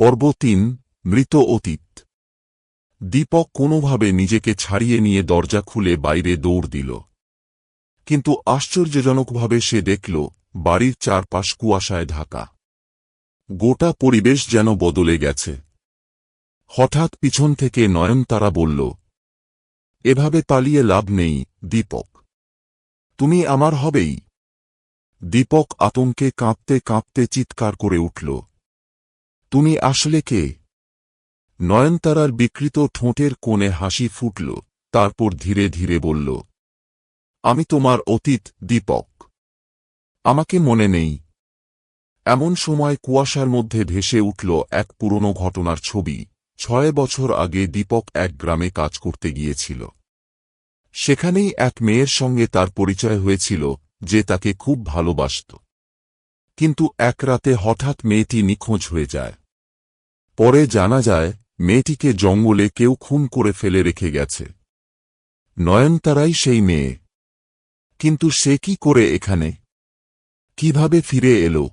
পর্ব তিন, মৃত অতীত। দীপক কোনোভাবে নিজেকে ছাড়িয়ে নিয়ে দরজা খুলে বাইরে দৌড় দিল। কিন্তু আশ্চর্যজনকভাবে সে দেখল, বাড়ির চারপাশ কুয়াশায় ঢাকা। গোটা পরিবেশ যেন বদলে গেছে। হঠাৎ পিছন থেকে নয়নতারা বলল, এভাবে পালিয়ে লাভ নেই, দীপক। তুমি আমার হবেই। দীপক আতঙ্কে কাঁপতে কাঁপতে চিৎকার করে উঠল। তুমি আসলে কে? নয়নতারার বিকৃত ঠোঁটের কোণে হাসি ফুটল, তারপর ধীরে ধীরে বলল, আমি তোমার অতীত, দীপক। আমাকে মনে নেই। এমন সময় কুয়াশার মধ্যে ভেসে উঠল এক পুরনো ঘটনার ছবি। ছয় বছর আগে দীপক এক গ্রামে কাজ করতে গিয়েছিল। সেখানেই এক মেয়ের সঙ্গে তার পরিচয় হয়েছিল, যে তাকে খুব ভালোবাসত। কিন্তু এক রাতে হঠাৎ মেয়েটি নিখোঁজ হয়ে যায়। পরে জানা যায়, মেয়েটিকে জঙ্গলে কেউ খুন করে ফেলে রেখে গেছে। নয়নতারাই সেই মেয়ে। কিন্তু সে কি করে এখানে? কীভাবে ফিরে এলো?